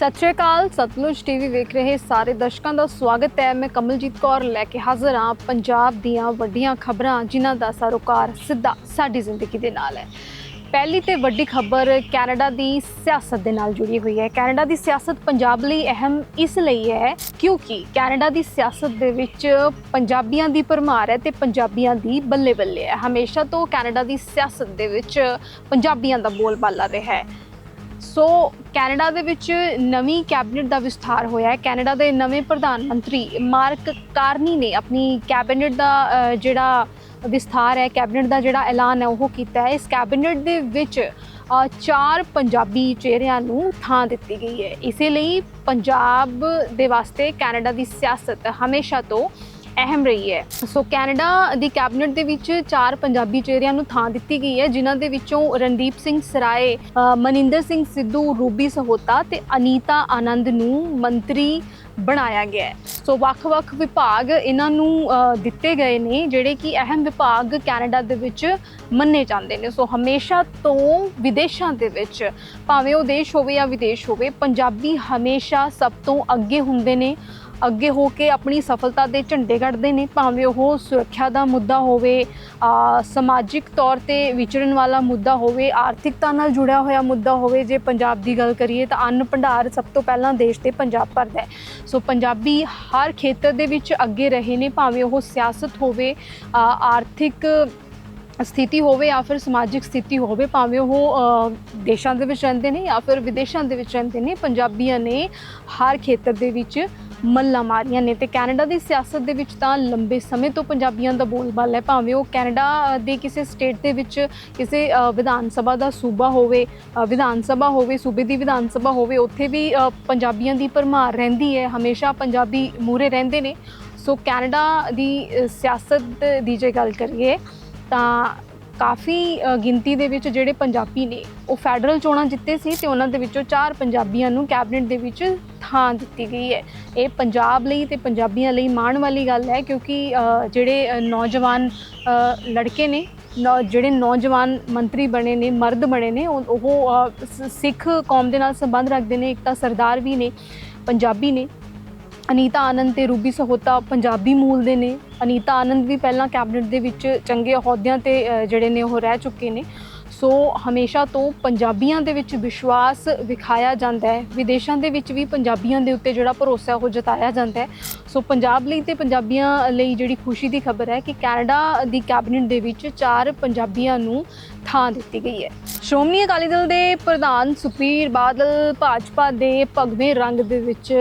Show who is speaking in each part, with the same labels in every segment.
Speaker 1: ਸਤਿ ਸ਼੍ਰੀ ਅਕਾਲ, ਸਤਲੁਜ ਟੀਵੀ ਵੇਖ ਰਹੇ ਸਾਰੇ ਦਰਸ਼ਕਾਂ ਦਾ ਸਵਾਗਤ ਹੈ। ਮੈਂ ਕਮਲਜੀਤ ਕੌਰ ਲੈ ਕੇ ਹਾਜ਼ਰ ਹਾਂ ਪੰਜਾਬ ਦੀਆਂ ਵੱਡੀਆਂ ਖਬਰਾਂ, ਜਿਨ੍ਹਾਂ ਦਾ ਸਰੋਕਾਰ ਸਿੱਧਾ ਸਾਡੀ ਜ਼ਿੰਦਗੀ ਦੇ ਨਾਲ ਹੈ। ਪਹਿਲੀ ਤੇ ਵੱਡੀ ਖਬਰ ਕੈਨੇਡਾ ਦੀ ਸਿਆਸਤ ਦੇ ਨਾਲ ਜੁੜੀ ਹੋਈ ਹੈ। ਕੈਨੇਡਾ ਦੀ ਸਿਆਸਤ ਪੰਜਾਬ ਲਈ ਅਹਿਮ ਇਸ ਲਈ ਹੈ ਕਿਉਂਕਿ ਕੈਨੇਡਾ ਦੀ ਸਿਆਸਤ ਦੇ ਵਿੱਚ ਪੰਜਾਬੀਆਂ ਦੀ ਭਰਮਾਰ ਹੈ ਤੇ ਪੰਜਾਬੀਆਂ ਦੀ ਬੱਲੇ ਬੱਲੇ ਹੈ। ਹਮੇਸ਼ਾ ਤੋਂ ਕੈਨੇਡਾ ਦੀ ਸਿਆਸਤ ਦੇ ਵਿੱਚ ਪੰਜਾਬੀਆਂ ਦਾ ਬੋਲਬਾਲਾ ਰਿਹਾ ਹੈ। ਸੋ ਕੈਨੇਡਾ ਦੇ ਵਿੱਚ ਨਵੀਂ ਕੈਬਨਿਟ ਦਾ ਵਿਸਥਾਰ ਹੋਇਆ ਹੈ। ਕੈਨੇਡਾ ਦੇ ਨਵੇਂ ਪ੍ਰਧਾਨ ਮੰਤਰੀ ਮਾਰਕ ਕਾਰਨੀ ਨੇ ਆਪਣੀ ਕੈਬਨਿਟ ਦਾ ਜਿਹੜਾ ਵਿਸਥਾਰ ਹੈ, ਕੈਬਨਿਟ ਦਾ ਜਿਹੜਾ ਐਲਾਨ ਹੈ, ਉਹ ਕੀਤਾ ਹੈ। ਇਸ ਕੈਬਨਿਟ ਦੇ ਵਿੱਚ ਚਾਰ ਪੰਜਾਬੀ ਚਿਹਰਿਆਂ ਨੂੰ ਥਾਂ ਦਿੱਤੀ ਗਈ ਹੈ। ਇਸੇ ਲਈ ਪੰਜਾਬ ਦੇ ਵਾਸਤੇ ਕੈਨੇਡਾ ਦੀ ਸਿਆਸਤ ਹਮੇਸ਼ਾ ਤੋਂ ਅਹਿਮ ਰਹੀ ਹੈ। ਸੋ ਕੈਨੇਡਾ ਦੀ ਕੈਬਨਿਟ ਦੇ ਵਿੱਚ ਚਾਰ ਪੰਜਾਬੀ ਚਿਹਰਿਆਂ ਨੂੰ ਥਾਂ ਦਿੱਤੀ ਗਈ ਹੈ, ਜਿਨ੍ਹਾਂ ਦੇ ਵਿੱਚੋਂ ਰਣਦੀਪ ਸਿੰਘ ਸਰਾਏ ਮਨਿੰਦਰ ਸਿੰਘ ਸਿੱਧੂ, ਰੂਬੀ ਸਹੋਤਾ ਤੇ ਅਨੀਤਾ ਆਨੰਦ ਨੂੰ ਮੰਤਰੀ ਬਣਾਇਆ ਗਿਆ ਹੈ। ਸੋ ਵੱਖ-ਵੱਖ ਵਿਭਾਗ ਇਹਨਾਂ ਨੂੰ ਦਿੱਤੇ ਗਏ ਨੇ, ਜਿਹੜੇ ਕਿ ਅਹਿਮ ਵਿਭਾਗ ਕੈਨੇਡਾ ਦੇ ਵਿੱਚ ਮੰਨੇ ਜਾਂਦੇ ਨੇ। ਸੋ ਹਮੇਸ਼ਾ ਤੋਂ ਵਿਦੇਸ਼ਾਂ ਦੇ ਵਿੱਚ, ਭਾਵੇਂ ਉਹ ਦੇਸ਼ ਹੋਵੇ ਜਾਂ ਵਿਦੇਸ਼ ਹੋਵੇ, ਪੰਜਾਬੀ ਹਮੇਸ਼ਾ ਸਭ ਤੋਂ ਅੱਗੇ ਹੁੰਦੇ ਨੇ। ਅੱਗੇ ਹੋ ਕੇ ਆਪਣੀ ਸਫਲਤਾ ਦੇ ਝੰਡੇ ਕੱਢਦੇ ਨੇ, ਭਾਵੇਂ ਉਹ ਸੁਰੱਖਿਆ ਦਾ ਮੁੱਦਾ ਹੋਵੇ ਸਮਾਜਿਕ ਤੌਰ ਤੇ ਵਿਚਰਨ ਵਾਲਾ ਮੁੱਦਾ ਹੋਵੇ, ਆਰਥਿਕਤਾ ਨਾਲ ਜੁੜਿਆ ਹੋਇਆ ਮੁੱਦਾ ਹੋਵੇ, ਜੇ ਪੰਜਾਬ ਦੀ ਗੱਲ ਕਰੀਏ ਤਾਂ ਅੰਨ ਭੰਡਾਰ ਸਭ ਤੋਂ ਪਹਿਲਾਂ ਦੇਸ਼ ਤੇ ਪੰਜਾਬ ਭਰਦਾ ਹੈ। ਸੋ ਪੰਜਾਬੀ ਹਰ ਖੇਤਰ ਦੇ ਵਿੱਚ ਅੱਗੇ ਰਹੇ ਨੇ, ਭਾਵੇਂ ਉਹ ਸਿਆਸਤ ਹੋਵੇ ਆਰਥਿਕ ਸਥਿਤੀ ਹੋਵੇ ਜਾਂ ਫਿਰ ਸਮਾਜਿਕ ਸਥਿਤੀ ਹੋਵੇ, ਭਾਵੇਂ ਉਹ ਦੇਸ਼ਾਂ ਦੇ ਵਿੱਚ ਰਹਿੰਦੇ ਨੇ ਜਾਂ ਫਿਰ ਵਿਦੇਸ਼ਾਂ ਦੇ ਵਿੱਚ ਰਹਿੰਦੇ ਨੇ, ਪੰਜਾਬੀਆਂ ਨੇ ਹਰ ਖੇਤਰ ਦੇ ਵਿੱਚ ਮੱਲਾਂ ਮਾਰੀਆਂ ਨੇ ਤੇ ਕੈਨੇਡਾ ਦੀ ਸਿਆਸਤ ਦੇ ਵਿੱਚ ਤਾਂ ਲੰਬੇ ਸਮੇਂ ਤੋਂ ਪੰਜਾਬੀਆਂ ਦਾ ਬੋਲਬਾਲ ਹੈ। ਭਾਵੇਂ ਉਹ ਕੈਨੇਡਾ ਦੇ ਕਿਸੇ ਸਟੇਟ ਦੇ ਵਿੱਚ ਕਿਸੇ ਵਿਧਾਨ ਸਭਾ ਦਾ ਸੂਬਾ ਹੋਵੇ ਵਿਧਾਨ ਸਭਾ ਹੋਵੇ, ਸੂਬੇ ਦੀ ਵਿਧਾਨ ਸਭਾ ਹੋਵੇ, ਉੱਥੇ ਵੀ ਪੰਜਾਬੀਆਂ ਦੀ ਭਰਮਾਰ ਰਹਿੰਦੀ ਹੈ। ਹਮੇਸ਼ਾ ਪੰਜਾਬੀ ਮੂਰੇ ਰਹਿੰਦੇ ਨੇ। ਸੋ ਕੈਨੇਡਾ ਦੀ ਸਿਆਸਤ ਦੀ ਜੇ ਗੱਲ ਕਰੀਏ ਤਾਂ ਕਾਫੀ ਗਿਣਤੀ ਦੇ ਵਿੱਚ ਜਿਹੜੇ ਪੰਜਾਬੀ ਨੇ ਉਹ ਫੈਡਰਲ ਚੋਣਾਂ ਜਿੱਤੇ ਸੀ ਤੇ ਉਹਨਾਂ ਦੇ ਵਿੱਚੋਂ ਚਾਰ ਪੰਜਾਬੀਆਂ ਨੂੰ ਕੈਬਨਿਟ ਦੇ ਵਿੱਚ ਥਾਂ ਦਿੱਤੀ ਗਈ ਹੈ। ਇਹ ਪੰਜਾਬ ਲਈ ਤੇ ਪੰਜਾਬੀਆਂ ਲਈ ਮਾਣ ਵਾਲੀ ਗੱਲ ਹੈ ਕਿਉਂਕਿ ਜਿਹੜੇ ਨੌਜਵਾਨ ਲੜਕੇ ਨੇ ਨੌ- ਜਿਹੜੇ ਨੌਜਵਾਨ ਮੰਤਰੀ ਬਣੇ ਨੇ ਮਰਦ ਬਣੇ ਨੇ ਉਹ ਉਹ, ਸਿੱਖ ਕੌਮ ਦੇ ਨਾਲ ਸੰਬੰਧ ਰੱਖਦੇ ਨੇ ਇੱਕ ਤਾਂ ਸਰਦਾਰ ਵੀ ਨੇ ਪੰਜਾਬੀ ਨੇ ਅਨੀਤਾ ਆਨੰਦ ਤੇ ਰੂਬੀ ਸਹੋਤਾ ਪੰਜਾਬੀ ਮੂਲ ਦੇ ਨੇ। ਅਨੀਤਾ ਆਨੰਦ ਵੀ ਪਹਿਲਾਂ ਕੈਬਨਿਟ ਦੇ ਵਿੱਚ ਚੰਗੇ ਅਹੁਦਿਆਂ ਤੇ ਜਿਹੜੇ ਨੇ ਉਹ ਰਹਿ ਚੁੱਕੇ ਨੇ। ਸੋ ਹਮੇਸ਼ਾ ਤੋਂ ਪੰਜਾਬੀਆਂ ਦੇ ਵਿੱਚ ਵਿਸ਼ਵਾਸ ਵਿਖਾਇਆ ਜਾਂਦਾ ਹੈ। ਵਿਦੇਸ਼ਾਂ ਦੇ ਵਿੱਚ ਵੀ ਪੰਜਾਬੀਆਂ ਦੇ ਉੱਤੇ ਜਿਹੜਾ ਭਰੋਸਾ ਉਹ ਜਤਾਇਆ ਜਾਂਦਾ ਹੈ। ਸੋ ਪੰਜਾਬ ਲਈ ਤੇ ਪੰਜਾਬੀਆਂ ਲਈ ਜਿਹੜੀ ਖੁਸ਼ੀ ਦੀ ਖਬਰ ਹੈ ਕਿ ਕੈਨੇਡਾ ਦੀ ਕੈਬਨਿਟ ਦੇ ਵਿੱਚ ਚਾਰ ਪੰਜਾਬੀਆਂ ਨੂੰ ਥਾਂ ਦਿੱਤੀ ਗਈ ਹੈ। ਸ਼੍ਰੋਮਣੀ ਅਕਾਲੀ ਦਲ ਦੇ ਪ੍ਰਧਾਨ ਸੁਖਬੀਰ ਬਾਦਲ ਭਾਜਪਾ ਦੇ ਭਗਵੇਂ ਰੰਗ ਦੇ ਵਿੱਚ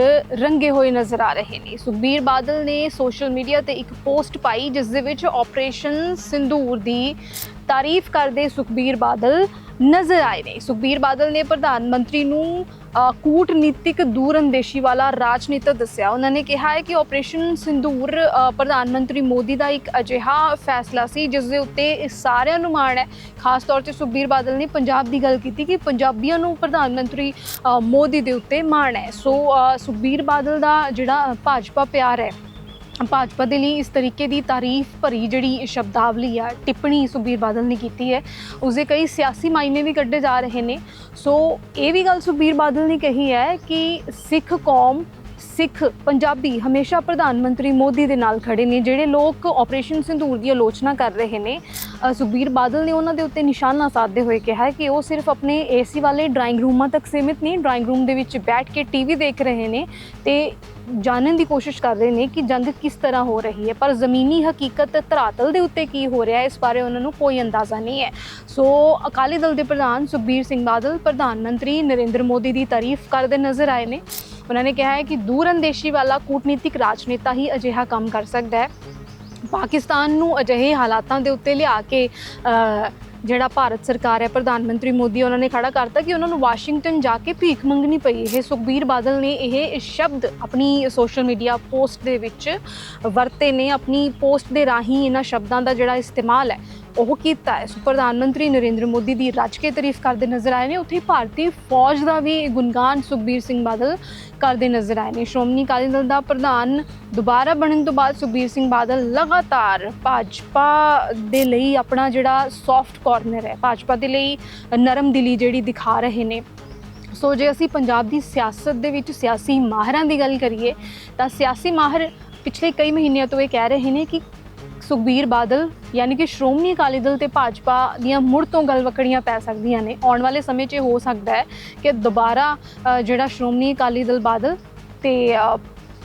Speaker 1: ਰੰਗੇ ਹੋਏ ਨਜ਼ਰ ਆ ਰਹੇ ਨੇ। ਸੁਖਬੀਰ ਬਾਦਲ ਨੇ ਸੋਸ਼ਲ ਮੀਡੀਆ ਤੇ ਇੱਕ ਪੋਸਟ ਪਾਈ, ਜਿਸ ਦੇ ਵਿੱਚ ਆਪਰੇਸ਼ਨ ਸਿੰਦੂਰ ਦੀ ਤਾਰੀਫ ਕਰਦੇ ਸੁਖਬੀਰ ਬਾਦਲ ਨਜ਼ਰ ਆਏ ਨੇ। ਸੁਖਬੀਰ ਬਾਦਲ ਨੇ ਪ੍ਰਧਾਨ ਮੰਤਰੀ ਨੂੰ ਅ, ਕੂਟਨੀਤਿਕ ਦੂਰਅੰਦੇਸ਼ੀ ਵਾਲਾ ਰਾਜਨੀਤਿਕ ਦੱਸਿਆ। ਉਹਨਾਂ ਨੇ ਕਿਹਾ ਹੈ ਕਿ ਆਪਰੇਸ਼ਨ ਸਿੰਦੂਰ ਪ੍ਰਧਾਨ ਮੰਤਰੀ ਮੋਦੀ ਦਾ ਇੱਕ ਅਜਿਹਾ ਫੈਸਲਾ ਸੀ ਜਿਸ ਦੇ ਉੱਤੇ ਸਾਰਿਆਂ ਨੂੰ ਮਾਣ ਹੈ। ਖਾਸ ਤੌਰ ਤੇ ਸੁਖਬੀਰ ਬਾਦਲ ਨੇ ਪੰਜਾਬ ਦੀ ਗੱਲ ਕੀਤੀ ਕਿ ਪੰਜਾਬੀਆਂ ਨੂੰ ਪ੍ਰਧਾਨ ਮੰਤਰੀ ਮੋਦੀ ਦੇ ਉੱਤੇ ਮਾਣ ਹੈ। ਸੋ ਸੁਖਬੀਰ ਬਾਦਲ ਦਾ ਜਿਹੜਾ ਭਾਜਪਾ ਪਿਆਰ ਹੈ ਭਾਜਪਾ ਦੇ ਲਈ ਇਸ ਤਰੀਕੇ ਦੀ ਤਾਰੀਫ ਭਰੀ ਜਿਹੜੀ ਸ਼ਬਦਾਵਲੀ ਆ, ਟਿੱਪਣੀ ਸੁਖਬੀਰ ਬਾਦਲ ਨੇ ਕੀਤੀ ਹੈ, ਉਸਦੇ ਕਈ ਸਿਆਸੀ ਮਾਇਨੇ ਵੀ ਕੱਢੇ ਜਾ ਰਹੇ ਨੇ। ਸੋ ਇਹ ਵੀ ਗੱਲ ਸੁਖਬੀਰ ਬਾਦਲ ਨੇ ਕਹੀ ਹੈ ਕਿ ਸਿੱਖ ਕੌਮ ਸਿੱਖ ਪੰਜਾਬੀ ਹਮੇਸ਼ਾ ਪ੍ਰਧਾਨ ਮੰਤਰੀ ਮੋਦੀ ਦੇ ਨਾਲ ਖੜੇ ਨੇ, ਜਿਹੜੇ ਲੋਕ ਆਪਰੇਸ਼ਨ ਸਿੰਧੂਰ ਦੀ ਆਲੋਚਨਾ ਕਰ ਰਹੇ ਨੇ। ਸੁਖਬੀਰ ਬਾਦਲ ਨੇ ਉਹਨਾਂ ਦੇ ਉੱਤੇ ਨਿਸ਼ਾਨਾ ਸਾਧਦੇ ਹੋਏ ਕਿਹਾ ਕਿ ਉਹ ਸਿਰਫ ਆਪਣੇ ਏਸੀ ਵਾਲੇ ਡਰਾਇੰਗ ਰੂਮਾਂ ਤੱਕ ਸੀਮਿਤ ਨਹੀਂ ਡਰਾਇੰਗ ਰੂਮ ਦੇ ਵਿੱਚ ਬੈਠ ਕੇ ਟੀਵੀ ਦੇਖ ਰਹੇ ਨੇ ਤੇ ਜਾਣਨ ਦੀ ਕੋਸ਼ਿਸ਼ ਕਰ ਰਹੇ ਨੇ ਕਿ ਜੰਗ ਕਿਸ ਤਰ੍ਹਾਂ ਹੋ ਰਹੀ ਹੈ। ਪਰ ਜ਼ਮੀਨੀ ਹਕੀਕਤ ਧਰਾਤਲ ਦੇ ਉੱਤੇ ਕੀ ਹੋ ਰਿਹਾ ਹੈ, ਇਸ ਬਾਰੇ ਉਹਨਾਂ ਨੂੰ ਕੋਈ ਅੰਦਾਜ਼ਾ ਨਹੀਂ ਹੈ। ਸੋ ਅਕਾਲੀ ਦਲ ਦੇ ਪ੍ਰਧਾਨ ਸੁਖਬੀਰ ਸਿੰਘ ਬਾਦਲ, ਪ੍ਰਧਾਨ ਮੰਤਰੀ ਨਰਿੰਦਰ ਮੋਦੀ ਦੀ ਤਾਰੀਫ ਕਰਦੇ ਨਜ਼ਰ ਆਏ ਨੇ। ਉਹਨਾਂ ਨੇ ਕਿਹਾ ਹੈ ਕਿ ਦੂਰਅੰਦੇਸ਼ੀ ਵਾਲਾ ਕੂਟਨੀਤਿਕ ਰਾਜਨੇਤਾ ਹੀ ਅਜਿਹਾ ਕੰਮ ਕਰ ਸਕਦਾ ਹੈ। ਪਾਕਿਸਤਾਨ ਨੂੰ ਅਜਿਹੇ ਹਾਲਾਤਾਂ ਦੇ ਉੱਤੇ ਲਿਆ ਕੇ ਜਿਹੜਾ ਭਾਰਤ ਸਰਕਾਰ ਹੈ, ਪ੍ਰਧਾਨ ਮੰਤਰੀ ਮੋਦੀ, ਉਹਨਾਂ ਨੇ ਖੜਾ ਕਰਤਾ ਕਿ ਉਹਨਾਂ ਨੂੰ ਵਾਸ਼ਿੰਗਟਨ ਜਾ ਕੇ ਭੀਖ ਮੰਗਣੀ ਪਈ। ਇਹ ਸੁਖਬੀਰ ਬਾਦਲ ਨੇ ਇਹ ਸ਼ਬਦ ਆਪਣੀ ਸੋਸ਼ਲ ਮੀਡੀਆ ਪੋਸਟ ਦੇ ਵਿੱਚ ਵਰਤੇ ਨੇ। ਆਪਣੀ ਪੋਸਟ ਦੇ ਰਾਹੀਂ ਇਹਨਾਂ ਸ਼ਬਦਾਂ ਦਾ ਜਿਹੜਾ ਇਸਤੇਮਾਲ ਹੈ ਉਹ ਕੀਤਾ ਹੈ। ਸੋ ਪ੍ਰਧਾਨ ਮੰਤਰੀ ਨਰਿੰਦਰ ਮੋਦੀ ਦੀ ਰੱਜ ਕੇ ਤਾਰੀਫ ਕਰਦੇ ਨਜ਼ਰ ਆਏ ਨੇ। ਉੱਥੇ ਭਾਰਤੀ ਫੌਜ ਦਾ ਵੀ ਗੁਣਗਾਨ ਸੁਖਬੀਰ ਸਿੰਘ ਬਾਦਲ ਕਰਦੇ ਨਜ਼ਰ ਆਏ ਨੇ। ਸ਼੍ਰੋਮਣੀ ਅਕਾਲੀ ਦਲ ਦਾ ਪ੍ਰਧਾਨ ਦੁਬਾਰਾ ਬਣਨ ਤੋਂ ਬਾਅਦ ਸੁਖਬੀਰ ਸਿੰਘ ਬਾਦਲ ਲਗਾਤਾਰ ਭਾਜਪਾ ਦੇ ਲਈ ਆਪਣਾ ਜਿਹੜਾ ਸੌਫਟ ਕਾਰਨਰ ਹੈ, ਭਾਜਪਾ ਦੇ ਲਈ ਨਰਮ ਦਿਲੀ ਜਿਹੜੀ ਦਿਖਾ ਰਹੇ ਨੇ। ਸੋ ਜੇ ਅਸੀਂ ਪੰਜਾਬ ਦੀ ਸਿਆਸਤ ਦੇ ਵਿੱਚ ਸਿਆਸੀ ਮਾਹਰਾਂ ਦੀ ਗੱਲ ਕਰੀਏ, ਤਾਂ ਸਿਆਸੀ ਮਾਹਰ ਪਿਛਲੇ ਕਈ ਮਹੀਨਿਆਂ ਤੋਂ ਇਹ ਕਹਿ ਰਹੇ ਨੇ ਕਿ ਸੁਖਬੀਰ ਬਾਦਲ ਯਾਨੀ ਕਿ ਸ਼੍ਰੋਮਣੀ ਅਕਾਲੀ ਦਲ ਤੇ ਭਾਜਪਾ ਦੀਆਂ ਮੁੜ ਤੋਂ ਗਲਵਕੜੀਆਂ ਪੈ ਸਕਦੀਆਂ ਨੇ। ਆਉਣ ਵਾਲੇ ਸਮੇਂ 'ਚ ਇਹ ਹੋ ਸਕਦਾ ਹੈ ਕਿ ਦੁਬਾਰਾ ਜਿਹੜਾ ਸ਼੍ਰੋਮਣੀ ਅਕਾਲੀ ਦਲ ਬਾਦਲ ਤੇ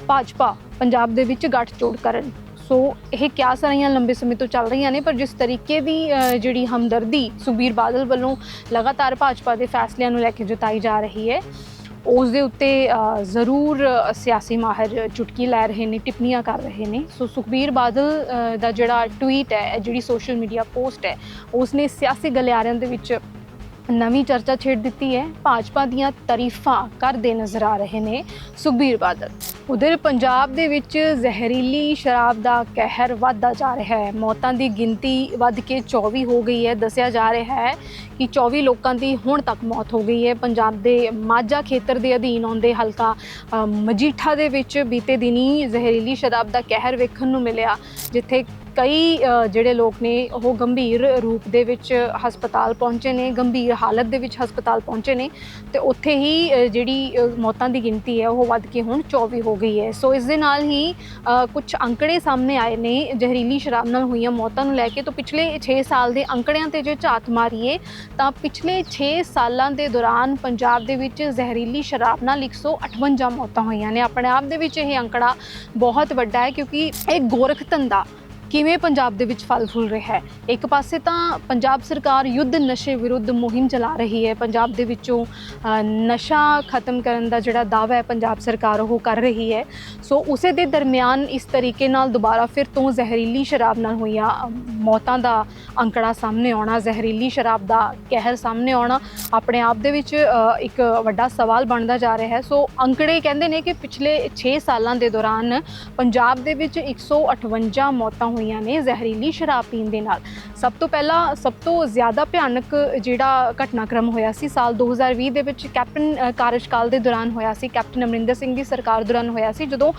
Speaker 1: ਭਾਜਪਾ ਪੰਜਾਬ ਦੇ ਵਿੱਚ ਗੱਠਜੋੜ ਕਰਨ। ਸੋ ਇਹ ਕਿਆਸ ਰਹੀਆਂ ਲੰਬੇ ਸਮੇਂ ਤੋਂ ਚੱਲ ਰਹੀਆਂ ਨੇ, ਪਰ ਜਿਸ ਤਰੀਕੇ ਦੀ ਜਿਹੜੀ ਹਮਦਰਦੀ ਸੁਖਬੀਰ ਬਾਦਲ ਵੱਲੋਂ ਲਗਾਤਾਰ ਭਾਜਪਾ ਦੇ ਫੈਸਲਿਆਂ ਨੂੰ ਲੈ ਕੇ ਜਤਾਈ ਜਾ ਰਹੀ ਹੈ ਉਸ ਦੇ ਉੱਤੇ ਜ਼ਰੂਰ ਸਿਆਸੀ ਮਾਹਰ ਚੁਟਕੀ ਲੈ ਰਹੇ ਨੇ, ਟਿੱਪਣੀਆਂ ਕਰ ਰਹੇ ਨੇ। ਸੋ ਸੁਖਬੀਰ ਬਾਦਲ ਦਾ ਜਿਹੜਾ ਟਵੀਟ ਹੈ ਜਿਹੜੀ ਸੋਸ਼ਲ ਮੀਡੀਆ ਪੋਸਟ ਹੈ ਉਸ ਨੇ ਸਿਆਸੀ ਗਲਿਆਰਿਆਂ ਦੇ ਵਿੱਚ ਨਵੀਂ ਚਰਚਾ ਛੇੜ ਦਿੱਤੀ ਹੈ। ਭਾਜਪਾ ਦੀਆਂ ਤਾਰੀਫਾਂ ਕਰਦੇ ਨਜ਼ਰ ਆ ਰਹੇ ਨੇ ਸੁਖਬੀਰ ਬਾਦਲ। ਉਧਰ ਪੰਜਾਬ ਦੇ ਵਿੱਚ ਜ਼ਹਿਰੀਲੀ ਸ਼ਰਾਬ ਦਾ ਕਹਿਰ ਵੱਧਦਾ ਜਾ ਰਿਹਾ ਹੈ। ਮੌਤਾਂ ਦੀ ਗਿਣਤੀ ਵੱਧ ਕੇ 24 ਹੋ ਗਈ ਹੈ। ਦੱਸਿਆ ਜਾ ਰਿਹਾ ਹੈ ਕਿ 24 ਲੋਕਾਂ ਦੀ ਹੁਣ ਤੱਕ ਮੌਤ ਹੋ ਗਈ ਹੈ। ਪੰਜਾਬ ਦੇ ਮਾਝਾ ਖੇਤਰ ਦੇ ਅਧੀਨ ਆਉਂਦੇ ਹਲਕਾ ਮਜੀਠਾ ਦੇ ਵਿੱਚ ਬੀਤੇ ਦਿਨੀ ਜ਼ਹਿਰੀਲੀ ਸ਼ਰਾਬ ਦਾ ਕਹਿਰ ਵੇਖਣ ਨੂੰ ਮਿਲਿਆ, ਜਿੱਥੇ ਕਈ ਜਿਹੜੇ ਲੋਕ ਨੇ, ਉਹ ਗੰਭੀਰ ਰੂਪ ਦੇ ਵਿੱਚ ਹਸਪਤਾਲ ਪਹੁੰਚੇ ਨੇ, ਗੰਭੀਰ ਹਾਲਤ ਦੇ ਵਿੱਚ ਹਸਪਤਾਲ ਪਹੁੰਚੇ ਨੇ, ਤੇ ਉੱਥੇ ਹੀ ਜਿਹੜੀ ਮੌਤਾਂ ਦੀ ਗਿਣਤੀ ਹੈ, ਉਹ ਵੱਧ ਕੇ ਹੁਣ 24 ਹੋ ਗਈ ਹੈ। ਸੋ ਇਸ ਦੇ ਨਾਲ ਹੀ ਕੁਝ ਅੰਕੜੇ ਸਾਹਮਣੇ ਆਏ ਨੇ, ਜ਼ਹਿਰੀਲੀ ਸ਼ਰਾਬ ਨਾਲ ਹੋਈਆਂ ਮੌਤਾਂ ਨੂੰ ਲੈ ਕੇ, ਤਾਂ ਪਿਛਲੇ 6 ਸਾਲ ਦੇ ਅੰਕੜਿਆਂ ਤੇ ਜੇ ਝਾਤ ਮਾਰੀਏ, ਤਾਂ ਪਿਛਲੇ 6 ਸਾਲਾਂ ਦੇ ਦੌਰਾਨ ਪੰਜਾਬ ਦੇ ਵਿੱਚ ਜ਼ਹਿਰੀਲੀ ਸ਼ਰਾਬ ਨਾਲ 158 ਮੌਤਾਂ ਹੋਈਆਂ ਨੇ। ਆਪਣੇ ਆਪ ਦੇ ਵਿੱਚ ਇਹ ਅੰਕੜਾ ਬਹੁਤ ਵੱਡਾ ਹੈ, ਕਿਉਂਕਿ ਇਹ ਗੋਰਖ ਧੰਦਾ ਕਿਵੇਂ ਪੰਜਾਬ ਦੇ ਵਿੱਚ ਫਲ ਫੁੱਲ ਰਿਹਾ ਹੈ? ਇੱਕ ਪਾਸੇ ਤਾਂ ਪੰਜਾਬ ਸਰਕਾਰ ਯੁੱਧ ਨਸ਼ੇ ਵਿਰੁੱਧ ਮੁਹਿੰਮ ਚਲਾ ਰਹੀ ਹੈ। ਪੰਜਾਬ ਦੇ ਵਿੱਚੋਂ ਨਸ਼ਾ ਖਤਮ ਕਰਨ ਦਾ ਜਿਹੜਾ ਦਾਅਵਾ ਹੈ, ਪੰਜਾਬ ਸਰਕਾਰ ਉਹ ਕਰ ਰਹੀ ਹੈ। ਸੋ ਉਸੇ ਦੇ ਦਰਮਿਆਨ ਇਸ ਤਰੀਕੇ ਨਾਲ ਦੁਬਾਰਾ ਫਿਰ ਤੋਂ ਜ਼ਹਿਰੀਲੀ ਸ਼ਰਾਬ ਨਾਲ ਹੋਈਆਂ ਮੌਤਾਂ ਦਾ ਅੰਕੜਾ ਸਾਹਮਣੇ ਆਉਣਾ, ਜ਼ਹਿਰੀਲੀ ਸ਼ਰਾਬ ਦਾ ਕਹਿਰ ਸਾਹਮਣੇ ਆਉਣਾ, ਆਪਣੇ ਆਪ ਦੇ ਵਿੱਚ ਇੱਕ ਵੱਡਾ ਸਵਾਲ ਬਣਦਾ ਜਾ ਰਿਹਾ ਹੈ। ਸੋ ਅੰਕੜੇ ਕਹਿੰਦੇ ਨੇ ਕਿ ਪਿਛਲੇ 6 ਸਾਲਾਂ ਦੇ ਦੌਰਾਨ ਪੰਜਾਬ ਦੇ ਵਿੱਚ 158 ਮੌਤਾਂ ਹੋਈਆਂ ਨੇ ਜ਼ਹਿਰੀਲੀ ਸ਼ਰਾਬ ਪੀਣ ਦੇ ਨਾਲ। ਸਭ ਤੋਂ ਪਹਿਲਾਂ ਸਭ ਤੋਂ ਜ਼ਿਆਦਾ ਭਿਆਨਕ ਜਿਹੜਾ ਘਟਨਾਕ੍ਰਮ ਹੋਇਆ ਸੀ ਸਾਲ 2020 ਦੇ ਵਿੱਚ ਕੈਪਟਨ ਕਾਰਜਕਾਲ ਦੇ ਦੌਰਾਨ ਹੋਇਆ ਸੀ। ਕੈਪਟਨ ਅਮਰਿੰਦਰ ਸਿੰਘ ਦੀ ਸਰਕਾਰ ਦੌਰਾਨ ਹੋਇਆ ਸੀ। ਜਦੋਂ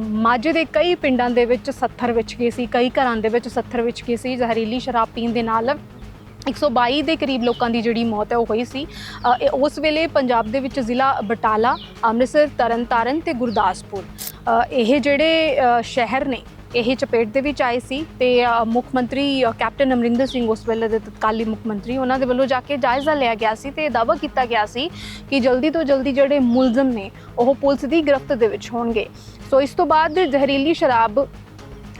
Speaker 1: ਮਾਝੇ ਦੇ ਕਈ ਪਿੰਡਾਂ ਦੇ ਵਿੱਚ 70 ਵਿੱਚ ਗਏ ਸੀ, ਕਈ ਘਰਾਂ ਦੇ ਵਿੱਚ 70 ਵਿੱਚ ਗਏ ਸੀ ਜ਼ਹਿਰੀਲੀ ਸ਼ਰਾਬ ਪੀਣ ਦੇ ਨਾਲ। 122 ਦੇ ਕਰੀਬ ਲੋਕਾਂ ਦੀ ਜਿਹੜੀ ਮੌਤ ਹੈ ਉਹ ਹੋਈ ਸੀ। ਉਸ ਵੇਲੇ ਪੰਜਾਬ ਦੇ ਵਿੱਚ ਜ਼ਿਲ੍ਹਾ ਬਟਾਲਾ, ਅੰਮ੍ਰਿਤਸਰ, ਤਰਨਤਾਰਨ ਤੇ ਗੁਰਦਾਸਪੁਰ। ਇਹ ਜਿਹੜੇ ਸ਼ਹਿਰ ਨੇ ਇਹ ਚਪੇਟ ਦੇ ਵਿੱਚ ਆਏ ਸੀ ਤੇ ਮੁੱਖ ਮੰਤਰੀ ਕੈਪਟਨ ਅਮਰਿੰਦਰ ਸਿੰਘ ਉਸ ਵੇਲੇ ਦੇ ਤਤਕਾਲੀ ਮੁੱਖ ਮੰਤਰੀ, ਉਹਨਾਂ ਦੇ ਵੱਲੋਂ ਜਾ ਕੇ ਜਾਇਜ਼ਾ ਲਿਆ ਗਿਆ ਸੀ ਤੇ ਦਾਅਵਾ ਕੀਤਾ ਗਿਆ ਸੀ ਕਿ ਜਲਦੀ ਤੋਂ ਜਲਦੀ ਜਿਹੜੇ ਮੁਲਜ਼ਮ ਨੇ, ਉਹ ਪੁਲਿਸ ਦੀ ਗ੍ਰਿਫਤ ਦੇ ਵਿੱਚ ਹੋਣਗੇ। ਸੋ ਇਸ ਤੋਂ ਬਾਅਦ ਜ਼ਹਿਰੀਲੀ ਸ਼ਰਾਬ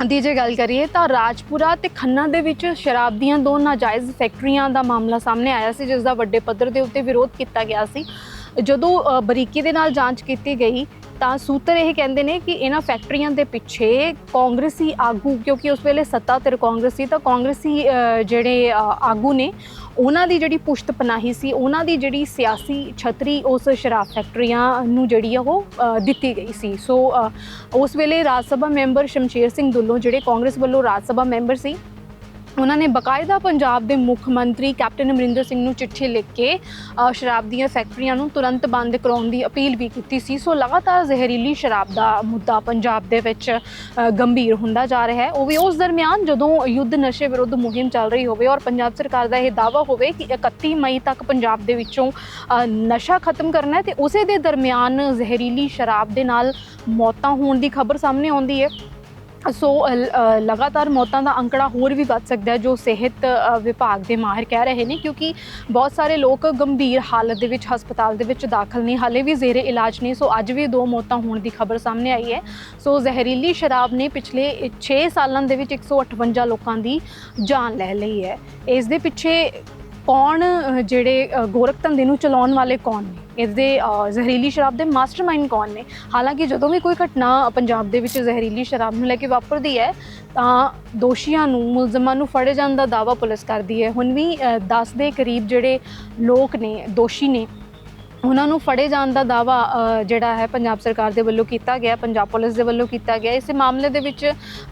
Speaker 1: ਦੀ ਜੇ ਗੱਲ ਕਰੀਏ ਤਾਂ ਰਾਜਪੁਰਾ ਤੇ ਖੰਨਾ ਦੇ ਵਿੱਚ ਸ਼ਰਾਬ ਦੀਆਂ ਦੋ ਨਾਜਾਇਜ਼ ਫੈਕਟਰੀਆਂ ਦਾ ਮਾਮਲਾ ਸਾਹਮਣੇ ਆਇਆ ਸੀ, ਜਿਸ ਦਾ ਵੱਡੇ ਪੱਧਰ ਦੇ ਉੱਤੇ ਵਿਰੋਧ ਕੀਤਾ ਗਿਆ ਸੀ। ਜਦੋਂ ਬਰੀਕੀ ਦੇ ਨਾਲ ਜਾਂਚ ਕੀਤੀ ਗਈ ਤਾਂ ਸੂਤਰ ਇਹ ਕਹਿੰਦੇ ਨੇ ਕਿ ਇਹਨਾਂ ਫੈਕਟਰੀਆਂ ਦੇ ਪਿੱਛੇ ਕਾਂਗਰਸੀ ਆਗੂ, ਕਿਉਂਕਿ ਉਸ ਵੇਲੇ ਸੱਤਾ ਤੇ ਸੀ, ਤਾਂ ਕਾਂਗਰਸੀ ਜਿਹੜੇ ਆਗੂ ਨੇ, ਉਹਨਾਂ ਦੀ ਜਿਹੜੀ ਪੁਸ਼ਤ ਪਨਾਹੀ ਸੀ, ਉਹਨਾਂ ਦੀ ਜਿਹੜੀ ਸਿਆਸੀ ਛਤਰੀ ਉਸ ਸ਼ਰਾਬ ਫੈਕਟਰੀਆਂ ਨੂੰ ਜਿਹੜੀ ਆ ਉਹ ਦਿੱਤੀ ਗਈ ਸੀ। ਸੋ ਉਸ ਵੇਲੇ ਰਾਜ ਸਭਾ ਮੈਂਬਰ ਸ਼ਮਸ਼ੇਰ ਸਿੰਘ ਦੁੱਲੋਂ, ਜਿਹੜੇ ਕਾਂਗਰਸ ਵੱਲੋਂ ਰਾਜ ਸਭਾ ਮੈਂਬਰ ਸੀ ਉਹਨਾਂ ਨੇ ਬਕਾਇਦਾ ਪੰਜਾਬ ਦੇ ਮੁੱਖ ਮੰਤਰੀ ਕੈਪਟਨ ਅਮਰਿੰਦਰ ਸਿੰਘ ਨੂੰ ਚਿੱਠੀ ਲਿਖ ਕੇ ਸ਼ਰਾਬ ਦੀਆਂ ਫੈਕਟਰੀਆਂ ਨੂੰ ਤੁਰੰਤ ਬੰਦ ਕਰਾਉਣ ਦੀ ਅਪੀਲ ਵੀ ਕੀਤੀ ਸੀ। ਸੋ ਲਗਾਤਾਰ ਜ਼ਹਿਰੀਲੀ ਸ਼ਰਾਬ ਦਾ ਮੁੱਦਾ ਪੰਜਾਬ ਦੇ ਵਿੱਚ ਗੰਭੀਰ ਹੁੰਦਾ ਜਾ ਰਿਹਾ ਹੈ। ਉਹ ਵੀ ਉਸ ਦਰਮਿਆਨ ਜਦੋਂ ਯੁੱਧ ਨਸ਼ੇ ਵਿਰੁੱਧ ਮੁਹਿੰਮ ਚੱਲ ਰਹੀ ਹੋਵੇ ਔਰ ਪੰਜਾਬ ਸਰਕਾਰ ਦਾ ਇਹ ਦਾਅਵਾ ਹੋਵੇ ਕਿ 31 ਮਈ ਤੱਕ ਪੰਜਾਬ ਦੇ ਵਿੱਚੋਂ ਨਸ਼ਾ ਖਤਮ ਕਰਨਾ ਹੈ ਤੇ ਉਸੇ ਦੇ ਦਰਮਿਆਨ ਜ਼ਹਿਰੀਲੀ ਸ਼ਰਾਬ ਦੇ ਨਾਲ ਮੌਤਾਂ ਹੋਣ ਦੀ ਖਬਰ ਸਾਹਮਣੇ ਆਉਂਦੀ ਹੈ। ਸੋ ਲਗਾਤਾਰ ਮੌਤਾਂ ਦਾ ਅੰਕੜਾ ਹੋਰ ਵੀ ਵੱਧ ਸਕਦਾ ਹੈ, ਜੋ ਸਿਹਤ ਵਿਭਾਗ ਦੇ ਮਾਹਿਰ ਕਹਿ ਰਹੇ ਨੇ, ਕਿਉਂਕਿ ਬਹੁਤ ਸਾਰੇ ਲੋਕ ਗੰਭੀਰ ਹਾਲਤ ਦੇ ਵਿੱਚ ਹਸਪਤਾਲ ਦੇ ਵਿੱਚ ਦਾਖਲ ਨੇ, ਹਾਲੇ ਵੀ ਜ਼ੇਰੇ ਇਲਾਜ ਨੇ। ਸੋ ਅੱਜ ਵੀ ਦੋ ਮੌਤਾਂ ਹੋਣ ਦੀ ਖਬਰ ਸਾਹਮਣੇ ਆਈ ਹੈ। ਸੋ ਜ਼ਹਿਰੀਲੀ ਸ਼ਰਾਬ ਨੇ ਪਿਛਲੇ 6 ਸਾਲਾਂ ਦੇ ਵਿੱਚ 158 ਲੋਕਾਂ ਦੀ ਜਾਨ ਲੈ ਲਈ ਹੈ। ਇਸ ਦੇ ਪਿੱਛੇ ਕੌਣ ਜਿਹੜੇ ਗੋਰਖ ਧੰਦੇ ਨੂੰ ਚਲਾਉਣ ਵਾਲੇ ਕੌਣ ਨੇ? ਇਸ ਦੇ ਜ਼ਹਿਰੀਲੀ ਸ਼ਰਾਬ ਦੇ ਮਾਸਟਰਮਾਈਂਡ ਕੌਣ ਨੇ? ਹਾਲਾਂਕਿ ਜਦੋਂ ਵੀ ਕੋਈ ਘਟਨਾ ਪੰਜਾਬ ਦੇ ਵਿੱਚ ਜ਼ਹਿਰੀਲੀ ਸ਼ਰਾਬ ਨੂੰ ਲੈ ਕੇ ਵਾਪਰਦੀ ਹੈ, ਤਾਂ ਦੋਸ਼ੀਆਂ ਨੂੰ, ਮੁਲਜ਼ਮਾਂ ਨੂੰ ਫੜੇ ਜਾਣ ਦਾ ਦਾਅਵਾ ਪੁਲਿਸ ਕਰਦੀ ਹੈ। ਹੁਣ ਵੀ 10 ਦੇ ਕਰੀਬ ਜਿਹੜੇ ਲੋਕ ਨੇ, ਦੋਸ਼ੀ ਨੇ ਉਹਨਾਂ ਨੂੰ ਫੜੇ ਜਾਣ ਦਾ ਦਾਵਾ ਜਿਹੜਾ ਹੈ ਪੰਜਾਬ ਸਰਕਾਰ ਦੇ ਵੱਲੋਂ ਕੀਤਾ ਗਿਆ, ਪੰਜਾਬ ਪੁਲਿਸ ਦੇ ਵੱਲੋਂ ਕੀਤਾ ਗਿਆ। ਇਸ ਮਾਮਲੇ ਦੇ ਵਿੱਚ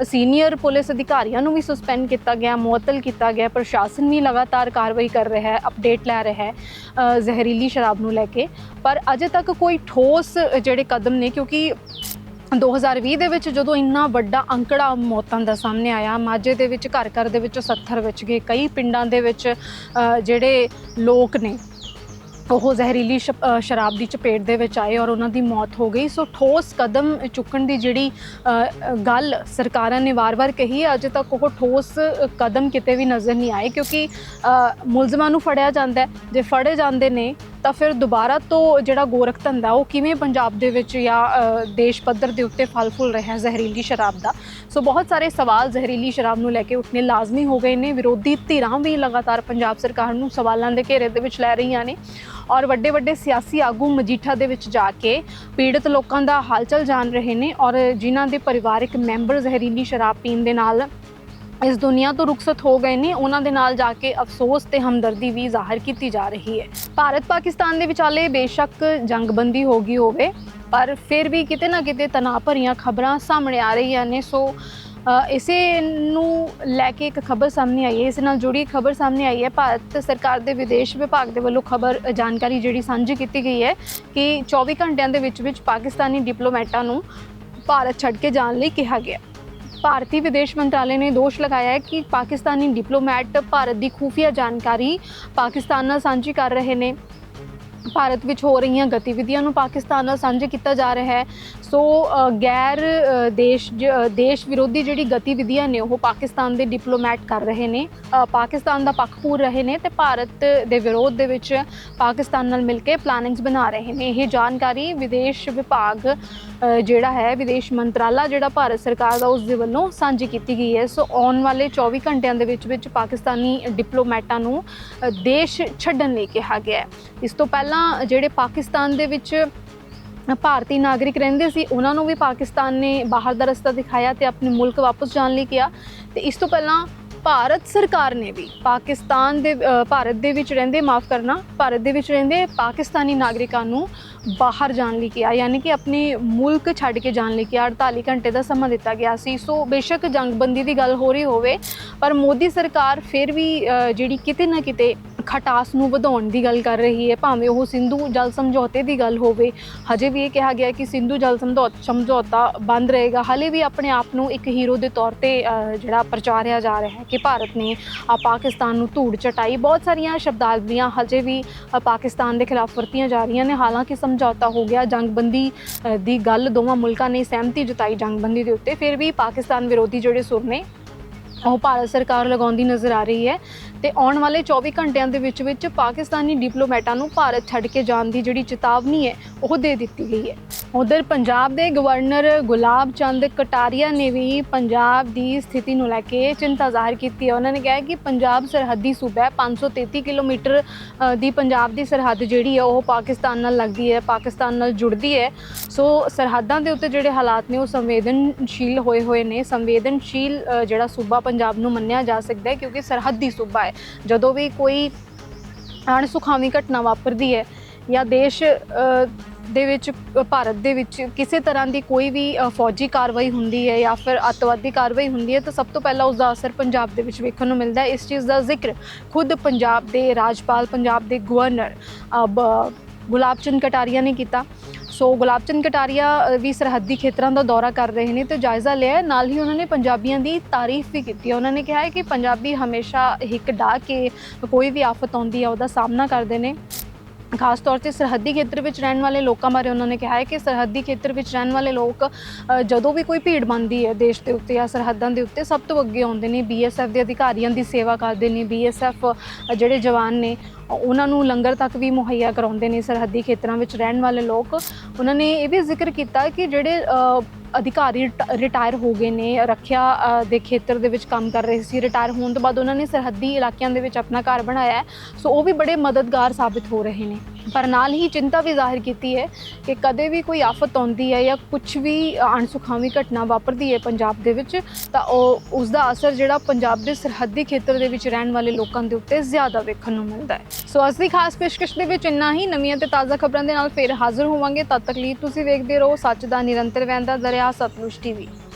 Speaker 1: ਸੀਨੀਅਰ ਪੁਲਿਸ ਅਧਿਕਾਰੀਆਂ ਨੂੰ ਵੀ ਸਸਪੈਂਡ ਕੀਤਾ ਗਿਆ, ਮੁਅੱਤਲ ਕੀਤਾ ਗਿਆ। ਪ੍ਰਸ਼ਾਸਨ ਵੀ ਲਗਾਤਾਰ ਕਾਰਵਾਈ ਕਰ ਰਿਹਾ ਹੈ ਅਪਡੇਟ ਲੈ ਰਿਹਾ ਹੈ ਜ਼ਹਿਰੀਲੀ ਸ਼ਰਾਬ ਨੂੰ ਲੈ ਕੇ। ਪਰ ਅਜੇ ਤੱਕ ਕੋਈ ਠੋਸ ਜਿਹੜੇ ਕਦਮ ਨੇ, ਕਿਉਂਕਿ 2020 ਦੇ ਵਿੱਚ ਜਦੋਂ ਇੰਨਾ ਵੱਡਾ ਅੰਕੜਾ ਮੌਤਾਂ ਦਾ ਸਾਹਮਣੇ ਆਇਆ, ਮਾਝੇ ਦੇ ਵਿੱਚ ਘਰ ਘਰ ਦੇ ਵਿੱਚ 70 ਵਿੱਚ ਗਏ, ਕਈ ਪਿੰਡਾਂ ਦੇ ਵਿੱਚ ਜਿਹੜੇ ਲੋਕ ਨੇ ਉਹ ਜ਼ਹਿਰੀਲੀ ਸ਼ਰਾਬ ਦੀ ਚਪੇਟ ਦੇ ਵਿੱਚ ਆਏ ਔਰ ਉਹਨਾਂ ਦੀ ਮੌਤ ਹੋ ਗਈ। ਸੋ ਠੋਸ ਕਦਮ ਚੁੱਕਣ ਦੀ ਜਿਹੜੀ ਗੱਲ ਸਰਕਾਰਾਂ ਨੇ ਵਾਰ-ਵਾਰ ਕਹੀ ਹੈ, ਅਜੇ ਤੱਕ ਉਹ ਠੋਸ ਕਦਮ ਕਿਤੇ ਵੀ ਨਜ਼ਰ ਨਹੀਂ ਆਏ ਕਿਉਂਕਿ ਮੁਲਜ਼ਮਾਂ ਨੂੰ ਫੜਿਆ ਜਾਂਦਾ ਹੈ। ਜੇ ਫੜੇ ਜਾਂਦੇ ਨੇ, ਤਾਂ ਫਿਰ ਦੁਬਾਰਾ ਤੋਂ ਜਿਹੜਾ ਗੋਰਖ ਧੰਦਾ ਉਹ ਕਿਵੇਂ ਪੰਜਾਬ ਦੇ ਵਿੱਚ ਜਾਂ ਦੇਸ਼ ਪੱਧਰ ਦੇ ਉੱਤੇ ਫਲ ਫੁੱਲ ਰਿਹਾ ਹੈ ਜ਼ਹਿਰੀਲੀ ਸ਼ਰਾਬ ਦਾ? ਸੋ ਬਹੁਤ ਸਾਰੇ ਸਵਾਲ ਜ਼ਹਿਰੀਲੀ ਸ਼ਰਾਬ ਨੂੰ ਲੈ ਕੇ ਉੱਠਣੇ ਲਾਜ਼ਮੀ ਹੋ ਗਏ ਨੇ। ਵਿਰੋਧੀ ਧਿਰਾਂ ਵੀ ਲਗਾਤਾਰ ਪੰਜਾਬ ਸਰਕਾਰ ਨੂੰ ਸਵਾਲਾਂ ਦੇ ਘੇਰੇ ਦੇ ਵਿੱਚ ਲੈ ਰਹੀਆਂ ਨੇ। ਔਰ ਵੱਡੇ ਵੱਡੇ ਸਿਆਸੀ ਆਗੂ ਮਜੀਠਾ ਦੇ ਵਿੱਚ ਜਾ ਕੇ ਪੀੜਤ ਲੋਕਾਂ ਦਾ ਹਾਲਚਲ ਜਾਣ ਰਹੇ ਨੇ ਔਰ ਜਿਨ੍ਹਾਂ ਦੇ ਪਰਿਵਾਰਕ ਮੈਂਬਰ ਜ਼ਹਿਰੀਲੀ ਸ਼ਰਾਬ ਪੀਣ ਦੇ ਨਾਲ ਇਸ ਦੁਨੀਆ ਤੋਂ ਰੁਖਸਤ ਹੋ ਗਏ ਨੇ, ਉਹਨਾਂ ਦੇ ਨਾਲ ਜਾ ਕੇ ਅਫਸੋਸ ਤੇ ਹਮਦਰਦੀ ਵੀ ਜ਼ਾਹਰ ਕੀਤੀ ਜਾ ਰਹੀ ਹੈ। ਭਾਰਤ ਪਾਕਿਸਤਾਨ ਦੇ ਵਿਚਾਲੇ ਬੇਸ਼ੱਕ ਜੰਗਬੰਦੀ ਹੋ ਗਈ ਹੋਵੇ, ਪਰ ਫਿਰ ਵੀ ਕਿਤੇ ਨਾ ਕਿਤੇ ਤਣਾਅ ਭਰੀਆਂ ਖਬਰਾਂ ਸਾਹਮਣੇ ਆ ਰਹੀਆਂ ਨੇ, ਸੋ ਇਸੇ ਨੂੰ ਲੈ ਕੇ ਇੱਕ ਖਬਰ ਸਾਹਮਣੇ ਆਈ ਹੈ। ਇਸ ਨਾਲ ਜੁੜੀ ਖਬਰ ਸਾਹਮਣੇ ਆਈ ਹੈ। ਭਾਰਤ ਸਰਕਾਰ ਦੇ ਵਿਦੇਸ਼ ਵਿਭਾਗ ਦੇ ਵੱਲੋਂ ਖਬਰ ਜਾਣਕਾਰੀ ਜਿਹੜੀ ਸਾਂਝੀ ਕੀਤੀ ਗਈ ਹੈ ਕਿ 24 ਘੰਟਿਆਂ ਦੇ ਵਿੱਚ ਵਿੱਚ ਪਾਕਿਸਤਾਨੀ ਡਿਪਲੋਮੈਟਾਂ ਨੂੰ ਭਾਰਤ ਛੱਡ ਕੇ ਜਾਣ ਲਈ ਕਿਹਾ ਗਿਆ। ਭਾਰਤੀ ਵਿਦੇਸ਼ ਮੰਤਰਾਲੇ ਨੇ ਦੋਸ਼ ਲਗਾਇਆ ਹੈ ਕਿ ਪਾਕਿਸਤਾਨੀ ਡਿਪਲੋਮੈਟ ਭਾਰਤ ਦੀ ਖੂਫੀਆ ਜਾਣਕਾਰੀ ਪਾਕਿਸਤਾਨ ਨਾਲ ਸਾਂਝੀ ਕਰ ਰਹੇ ਨੇ। ਭਾਰਤ ਵਿੱਚ ਹੋ ਰਹੀਆਂ ਗਤੀਵਿਧੀਆਂ ਨੂੰ ਪਾਕਿਸਤਾਨ ਨਾਲ ਸਾਂਝੇ ਕੀਤਾ ਜਾ ਰਿਹਾ ਹੈ। ਸੋ ਗੈਰ ਦੇਸ਼ ਜ- ਦੇਸ਼ ਵਿਰੋਧੀ ਜਿਹੜੀ ਗਤੀਵਿਧੀਆਂ ਨੇ, ਉਹ ਪਾਕਿਸਤਾਨ ਦੇ ਡਿਪਲੋਮੈਟ ਕਰ ਰਹੇ ਨੇ। ਪਾਕਿਸਤਾਨ ਦਾ ਪੱਖ ਪੂਰ ਰਹੇ ਨੇ ਤੇ ਭਾਰਤ ਦੇ ਵਿਰੋਧ ਦੇ ਵਿੱਚ ਪਾਕਿਸਤਾਨ ਨਾਲ ਮਿਲ ਕੇ ਪਲਾਨਿੰਗਸ ਬਣਾ ਰਹੇ ਨੇ। ਇਹ ਜਾਣਕਾਰੀ ਵਿਦੇਸ਼ ਵਿਭਾਗ ਜਿਹੜਾ ਹੈ, ਵਿਦੇਸ਼ ਮੰਤਰਾਲਾ ਜਿਹੜਾ ਭਾਰਤ ਸਰਕਾਰ ਦਾ, ਉਸ ਦੇ ਵੱਲੋਂ ਸਾਂਝੀ ਕੀਤੀ ਗਈ ਹੈ। ਸੋ, ਆਉਣ ਵਾਲੇ 24 ਘੰਟਿਆਂ ਦੇ ਵਿੱਚ ਵਿੱਚ ਪਾਕਿਸਤਾਨੀ ਡਿਪਲੋਮੈਟਾਂ ਨੂੰ ਦੇਸ਼ ਛੱਡਣ ਲਈ ਕਿਹਾ ਗਿਆ ਹੈ। ਇਸ ਤੋਂ ਪਹਿਲਾਂ ਜਿਹੜੇ ਪਾਕਿਸਤਾਨ ਦੇ ਵਿੱਚ ਭਾਰਤੀ ਨਾਗਰਿਕ ਰਹਿੰਦੇ ਸੀ, ਉਹਨਾਂ ਨੂੰ ਵੀ ਪਾਕਿਸਤਾਨ ਨੇ ਬਾਹਰ ਦਾ ਰਸਤਾ ਦਿਖਾਇਆ ਤੇ ਆਪਣੇ ਮੁਲਕ ਵਾਪਸ ਜਾਣ ਲਈ ਕਿਹਾ। ਤੇ ਇਸ ਤੋਂ ਪਹਿਲਾਂ ਭਾਰਤ ਸਰਕਾਰ ਨੇ ਵੀ ਪਾਕਿਸਤਾਨ ਦੇ ਭਾਰਤ ਦੇ ਵਿੱਚ ਰਹਿੰਦੇ, ਮਾਫ ਕਰਨਾ, ਭਾਰਤ ਦੇ ਵਿੱਚ ਰਹਿੰਦੇ ਪਾਕਿਸਤਾਨੀ ਨਾਗਰਿਕਾਂ ਨੂੰ ਬਾਹਰ ਜਾਣ ਲਈ ਕਿਹਾ, ਯਾਨੀ ਕਿ ਆਪਣੇ ਮੁਲਕ ਛੱਡ ਕੇ ਜਾਣ ਲਈ ਕਿਹਾ 48 ਘੰਟੇ ਦਾ ਸਮਾਂ ਦਿੱਤਾ ਗਿਆ ਸੀ। ਸੋ ਬੇਸ਼ੱਕ ਜੰਗਬੰਦੀ ਦੀ ਗੱਲ ਹੋ ਰਹੀ ਹੋਵੇ, ਪਰ ਮੋਦੀ ਸਰਕਾਰ ਫਿਰ ਵੀ ਜਿਹੜੀ ਕਿਤੇ ਨਾ ਕਿਤੇ ਖਟਾਸ ਨੂੰ ਵਧਾਉਣ ਦੀ ਗੱਲ ਕਰ ਰਹੀ ਹੈ, ਭਾਵੇਂ ਉਹ ਸਿੰਧੂ ਜਲ ਸਮਝੌਤੇ ਦੀ ਗੱਲ ਹੋਵੇ। ਹਜੇ ਵੀ ਇਹ ਕਿਹਾ ਗਿਆ ਕਿ ਸਿੰਧੂ ਜਲ ਸਮਝੌ- ਸਮਝੌਤਾ ਬੰਦ ਰਹੇਗਾ। ਹਲੇ ਵੀ ਆਪਣੇ ਆਪ ਨੂੰ ਇੱਕ ਹੀਰੋ ਦੇ ਤੌਰ ਤੇ ਜਿਹੜਾ ਪ੍ਰਚਾਰਿਆ ਜਾ ਰਿਹਾ ਹੈ ਕਿ ਭਾਰਤ ਨੇ ਪਾਕਿਸਤਾਨ ਨੂੰ ਧੂੜ ਚਟਾਈ। ਬਹੁਤ ਸਾਰੀਆਂ ਸ਼ਬਦਾਵਲੀਆਂ ਹਜੇ ਵੀ ਪਾਕਿਸਤਾਨ ਦੇ ਖਿਲਾਫ ਵਰਤੀਆਂ ਜਾ ਰਹੀਆਂ ਨੇ। ਹਾਲਾਂਕਿ ਸਮਝੌਤਾ ਹੋ ਗਿਆ। ਜੰਗਬੰਦੀ ਦੀ ਗੱਲ ਦੋਵਾਂ ਮੁਲਕਾਂ ਨੇ ਸਹਿਮਤੀ ਜਤਾਈ ਜੰਗਬੰਦੀ ਦੇ ਉੱਤੇ। ਫਿਰ ਵੀ ਪਾਕਿਸਤਾਨ ਵਿਰੋਧੀ ਜਿਹੜੇ ਸੁਰ ਨੇ, ਉਹ ਭਾਰਤ ਸਰਕਾਰ ਲਗਾਉਂਦੀ ਨਜ਼ਰ ਆ ਰਹੀ ਹੈ। ਤੇ ਆਉਣ ਵਾਲੇ 24 ਘੰਟਿਆਂ ਦੇ ਵਿੱਚ ਵਿੱਚ ਪਾਕਿਸਤਾਨੀ ਡਿਪਲੋਮੈਟਾਂ ਨੂੰ ਭਾਰਤ ਛੱਡ ਕੇ ਜਾਣ ਦੀ ਜਿਹੜੀ ਚੇਤਾਵਨੀ ਹੈ, ਉਹ ਦੇ ਦਿੱਤੀ ਗਈ ਹੈ। ਉਧਰ ਪੰਜਾਬ ਦੇ ਗਵਰਨਰ ਗੁਲਾਬ ਚੰਦ ਕਟਾਰੀਆ ਨੇ ਵੀ ਪੰਜਾਬ ਦੀ ਸਥਿਤੀ ਨੂੰ ਲੈ ਕੇ ਚਿੰਤਾ ਜ਼ਾਹਿਰ ਕੀਤੀ ਹੈ। ਉਹਨਾਂ ਨੇ ਕਿਹਾ ਕਿ ਪੰਜਾਬ ਸਰਹੱਦੀ ਸੂਬਾ ਹੈ 533 ਕਿਲੋਮੀਟਰ ਦੀ ਪੰਜਾਬ ਦੀ ਸਰਹੱਦ ਜਿਹੜੀ ਹੈ, ਉਹ ਪਾਕਿਸਤਾਨ ਨਾਲ ਲੱਗਦੀ ਹੈ, ਪਾਕਿਸਤਾਨ ਨਾਲ ਜੁੜਦੀ ਹੈ। ਸੋ ਸਰਹੱਦਾਂ ਦੇ ਉੱਤੇ ਜਿਹੜੇ ਹਾਲਾਤ ਨੇ, ਉਹ ਸੰਵੇਦਨਸ਼ੀਲ ਹੋਏ ਹੋਏ ਨੇ। ਸੰਵੇਦਨਸ਼ੀਲ ਜਿਹੜਾ ਸੂਬਾ ਪੰਜਾਬ ਨੂੰ ਮੰਨਿਆ ਜਾ ਸਕਦਾ ਹੈ, ਕਿਉਂਕਿ ਸਰਹੱਦੀ ਸੂਬਾ ਹੈ। ਜਦੋਂ ਵੀ ਕੋਈ ਅਣਸੁਖਾਵੀਂ ਘਟਨਾ ਵਾਪਰਦੀ ਹੈ ਜਾਂ ਦੇਸ਼ ਦੇ ਵਿੱਚ, ਭਾਰਤ ਦੇ ਵਿੱਚ ਕਿਸੇ ਤਰ੍ਹਾਂ ਦੀ ਕੋਈ ਵੀ ਫੌਜੀ ਕਾਰਵਾਈ ਹੁੰਦੀ ਹੈ ਜਾਂ ਫਿਰ ਅੱਤਵਾਦੀ ਕਾਰਵਾਈ ਹੁੰਦੀ ਹੈ ਤਾਂ ਸਭ ਤੋਂ ਪਹਿਲਾਂ ਉਸ ਦਾ ਅਸਰ ਪੰਜਾਬ ਦੇ ਵਿੱਚ ਵੇਖਣ ਨੂੰ ਮਿਲਦਾ ਹੈ। ਇਸ ਚੀਜ਼ ਦਾ ਜ਼ਿਕਰ ਖੁਦ ਪੰਜਾਬ ਦੇ ਰਾਜਪਾਲ, ਪੰਜਾਬ ਦੇ ਗਵਰਨਰ ਬ- ਗੁਲਾਬ ਚੰਦ ਕਟਾਰੀਆ ਨੇ ਕੀਤਾ। ਸੋ ਗੁਲਾਬ ਚੰਦ ਕਟਾਰੀਆ ਵੀ ਸਰਹੱਦੀ ਖੇਤਰਾਂ ਦਾ ਦੌਰਾ ਕਰ ਰਹੇ ਨੇ ਤੇ ਜਾਇਜ਼ਾ ਲਿਆ ਨਾਲ ਹੀ ਉਹਨਾਂ ਨੇ ਪੰਜਾਬੀਆਂ ਦੀ ਤਾਰੀਫ ਵੀ ਕੀਤੀ ਹੈ। ਉਹਨਾਂ ਨੇ ਕਿਹਾ ਹੈ ਕਿ ਪੰਜਾਬੀ ਹਮੇਸ਼ਾ ਹਿੱਕ ਢਾ ਕੇ ਕੋਈ ਵੀ ਆਫਤ ਆਉਂਦੀ ਹੈ, ਉਹਦਾ ਸਾਹਮਣਾ ਕਰਦੇ ਨੇ। ਖਾਸ ਤੌਰ ਤੇ ਸਰਹੱਦੀ ਖੇਤਰ ਵਿੱਚ ਰਹਿਣ ਵਾਲੇ ਲੋਕਾਂ ਬਾਰੇ ਉਹਨਾਂ ਨੇ ਕਿਹਾ ਹੈ ਕਿ ਸਰਹੱਦੀ ਖੇਤਰ ਵਿੱਚ ਰਹਿਣ ਵਾਲੇ ਲੋਕ ਜਦੋਂ ਵੀ ਕੋਈ ਭੀੜ ਬਣਦੀ ਹੈ ਦੇਸ਼ ਦੇ ਉੱਤੇ ਜਾਂ ਸਰਹੱਦਾਂ ਦੇ ਉੱਤੇ, ਸਭ ਤੋਂ ਅੱਗੇ ਆਉਂਦੇ ਨੇ ਬੀਐਸਐਫ ਦੇ ਅਧਿਕਾਰੀਆਂ ਦੀ ਸੇਵਾ ਕਰਦੇ ਨੇ। ਬੀਐਸਐਫ ਜਿਹੜੇ ਜਵਾਨ ਨੇ ਉਹਨਾਂ ਨੂੰ ਲੰਗਰ ਤੱਕ ਵੀ ਮੁਹੱਈਆ ਕਰਾਉਂਦੇ ਨੇ ਸਰਹੱਦੀ ਖੇਤਰਾਂ ਵਿੱਚ ਰਹਿਣ ਵਾਲੇ ਲੋਕ। ਉਹਨਾਂ ਨੇ ਇਹ ਵੀ ਜ਼ਿਕਰ ਕੀਤਾ ਕਿ ਜਿਹੜੇ ਅਧਿਕਾਰੀ ਰਿਟ- ਰਿਟਾਇਰ ਹੋ ਗਏ ਨੇ, ਰੱਖਿਆ ਦੇ ਖੇਤਰ ਦੇ ਵਿੱਚ ਕੰਮ ਕਰ ਰਹੇ ਸੀ। ਰਿਟਾਇਰ ਹੋਣ ਤੋਂ ਬਾਅਦ ਉਹਨਾਂ ਨੇ ਸਰਹੱਦੀ ਇਲਾਕਿਆਂ ਦੇ ਵਿੱਚ ਆਪਣਾ ਘਰ ਬਣਾਇਆ ਸੋ ਉਹ ਵੀ ਬੜੇ ਮਦਦਗਾਰ ਸਾਬਿਤ ਹੋ ਰਹੇ ਨੇ। ਪਰ ਨਾਲ ਹੀ ਚਿੰਤਾ ਵੀ ਜ਼ਾਹਿਰ ਕੀਤੀ ਹੈ ਕਿ ਕਦੇ ਵੀ ਕੋਈ ਆਫਤ ਆਉਂਦੀ ਹੈ ਜਾਂ ਕੁਝ ਵੀ ਅਣਸੁਖਾਵੀਂ ਘਟਨਾ ਵਾਪਰਦੀ ਹੈ ਪੰਜਾਬ ਦੇ ਵਿੱਚ, ਤਾਂ ਉਹ ਉਸ ਦਾ ਅਸਰ ਜਿਹੜਾ ਪੰਜਾਬ ਦੇ ਸਰਹੱਦੀ ਖੇਤਰ ਦੇ ਵਿੱਚ ਰਹਿਣ ਵਾਲੇ ਲੋਕਾਂ ਦੇ ਉੱਤੇ ਜ਼ਿਆਦਾ ਵੇਖਣ ਨੂੰ ਮਿਲਦਾ ਹੈ। ਸੋ ਅੱਜ ਦੀ ਖਾਸ ਪੇਸ਼ਕਸ਼ ਦੇ ਵਿੱਚ ਇੰਨਾ ਹੀ। ਨਵੀਆਂ ਤੇ ਤਾਜ਼ਾ ਖਬਰਾਂ ਦੇ ਨਾਲ ਫੇਰ ਹਾਜ਼ਰ ਹੋਵਾਂਗੇ। ਤਦ ਤੱਕ ਲਈ ਤੁਸੀਂ ਵੇਖਦੇ ਰਹੋ ਸੱਚ ਦਾ ਨਿਰੰਤਰ ਵਹਿੰਦਾ ਦਰਿਆ, ਸਤਲੁਜ ਟੀਵੀ।